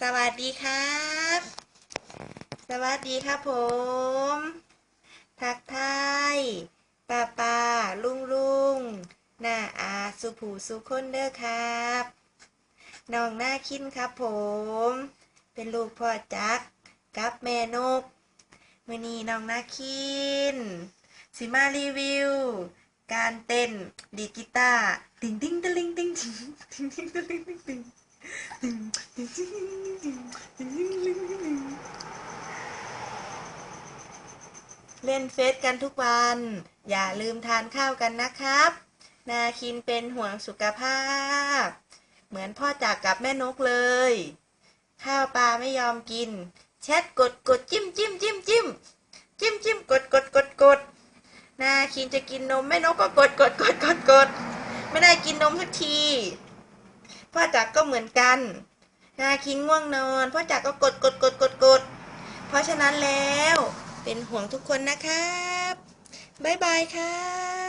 สวัสดีครับ สวัสดีครับผม ทักทายป้าป้าลุงลุงหน้าอาสุผูสุคนเด้อครับน้องหน้าคินครับผม เป็นลูกพ่อจักกับแม่นกมือนี้น้องหน้าคินสิมารีวิว การเต้นดีกีตาร์ติงติงตะลิงติงติงติงติงตะลิงติงติง เล่นเฟซกันทุกวัน อย่าลืมทานข้าวกันนะครับ นาคินเป็นห่วงสุขภาพ เหมือนพ่อจากกับแม่นกเลย ข้าวปลาไม่ยอมกิน แชทกดกดจิ้มจิ้มจิ้มจิ้มจิ้มจิ้มกดกดกดกดนาคินจะกินนมแม่นกก็กดกดกดกดกดไม่ได้กินนมสักที พ่อจักรก็เหมือนกัน นาคินง่วงนอน พ่อจักรก็กดกดกดกดกด เพราะฉะนั้นแล้วเป็นห่วงทุกคนนะครับ บ๊ายบายครับ